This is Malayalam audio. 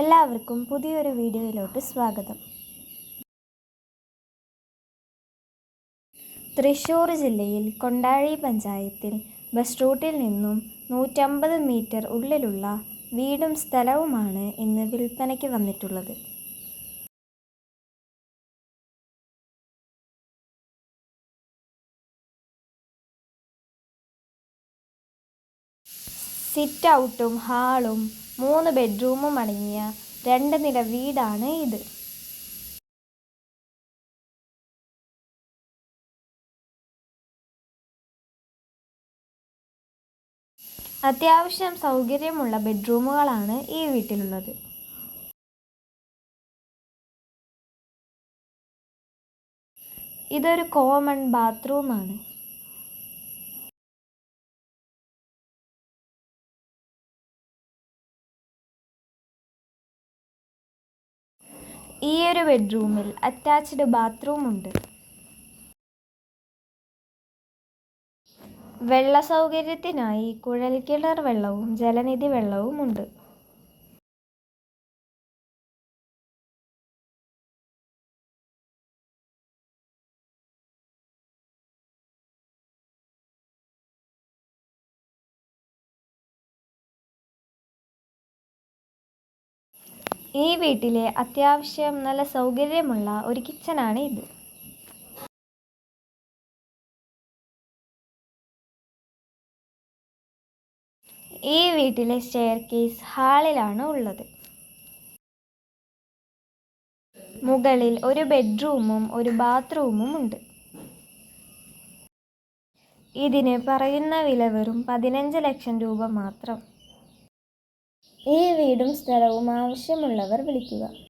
എല്ലാവർക്കും പുതിയൊരു വീഡിയോയിലോട്ട് സ്വാഗതം. തൃശ്ശൂർ ജില്ലയിൽ കൊണ്ടാഴി പഞ്ചായത്തിൽ ബസ് റൂട്ടിൽ നിന്നും നൂറ്റമ്പത് മീറ്റർ ഉള്ളിലുള്ള വീടും സ്ഥലവുമാണ് ഇന്ന് വിൽപ്പനയ്ക്ക് വന്നിട്ടുള്ളത്. സിറ്റ് ഔട്ടും ഹാളും മൂന്ന് ബെഡ്റൂമും അടങ്ങിയ രണ്ട് നില വീടാണ് ഇത്. അത്യാവശ്യം സൗകര്യമുള്ള ബെഡ്റൂമുകളാണ് ഈ വീട്ടിലുള്ളത്. ഇതൊരു കോമൺ ബാത്റൂമാണ് ഈ ഒരു ബെഡ്റൂമിൽ അറ്റാച്ച്ഡ് ബാത്റൂം ഉണ്ട്. വെള്ള സൗകര്യത്തിനായി കുഴൽക്കിണർ വെള്ളവും ജലനിധി വെള്ളവും ഈ വീട്ടിലെ അത്യാവശ്യം നല്ല സൗകര്യമുള്ള ഒരു കിച്ചനാണ് ഇത് ഈ വീട്ടിലെ സ്റ്റെയർ കേസ് ഹാളിലാണ് ഉള്ളത്. മുകളിൽ ഒരു ബെഡ്റൂമും ഒരു ബാത്റൂമും ഉണ്ട്. ഇതിന് പറയുന്ന വില വെറും പതിനഞ്ച് ലക്ഷം രൂപ മാത്രം. ഈ വീടും സ്ഥലവും ആവശ്യമുള്ളവർ വിളിക്കുക.